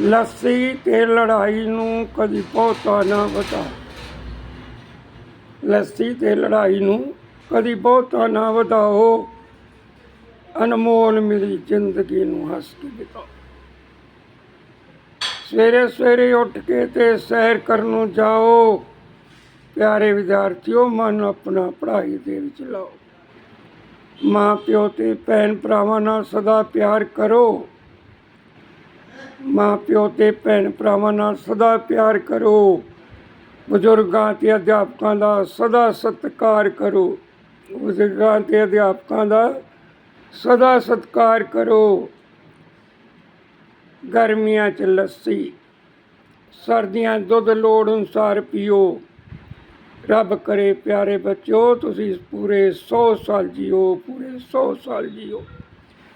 ਲੱਸੀ ਤੇ ਲੜਾਈ ਨੂੰ ਕਦੀ ਬਹੁਤਾ ਨਾ ਵਧਾਓ ਲੱਸੀ ਤੇ ਲੜਾਈ ਨੂੰ ਕਦੀ ਬਹੁਤਾ ਨਾ ਵਧਾਓ। ਅਨਮੋਲ ਮੇਰੀ ਜ਼ਿੰਦਗੀ ਨੂੰ ਹੱਸ ਕੇ ਬਿਤਾਓ। ਸਵੇਰੇ ਸਵੇਰੇ ਉੱਠ ਕੇ ਤੇ ਸੈਰ ਕਰਨ ਨੂੰ ਜਾਓ। ਪਿਆਰੇ ਵਿਦਿਆਰਥੀਓ, ਮਨ ਆਪਣਾ ਪੜ੍ਹਾਈ ਦੇ ਵਿੱਚ ਲਾਓ। ਮਾਂ ਪਿਓ ਤੇ ਭੈਣ ਭਰਾਵਾਂ ਨਾਲ ਸਦਾ ਪਿਆਰ ਕਰੋ। ਮਾਂ ਪਿਓ ਤੇ ਭੈਣ ਭਰਾਵਾਂ ਨਾਲ ਸਦਾ ਪਿਆਰ ਕਰੋ। ਬਜ਼ੁਰਗਾਂ ਤੇ ਅਧਿਆਪਕਾਂ ਦਾ ਸਦਾ ਸਤਿਕਾਰ ਕਰੋ। ਬਜ਼ੁਰਗਾਂ ਤੇ ਅਧਿਆਪਕਾਂ ਦਾ ਸਦਾ ਸਤਿਕਾਰ ਕਰੋ। ਗਰਮੀਆਂ 'ਚ ਲੱਸੀ, ਸਰਦੀਆਂ ਦੁੱਧ ਲੋੜ ਅਨੁਸਾਰ ਪੀਓ। ਰੱਬ ਕਰੇ ਪਿਆਰੇ ਬੱਚਿਓ, ਤੁਸੀਂ ਪੂਰੇ 100 ਸਾਲ ਜੀਓ, ਪੂਰੇ 100 ਸਾਲ ਜੀਓ।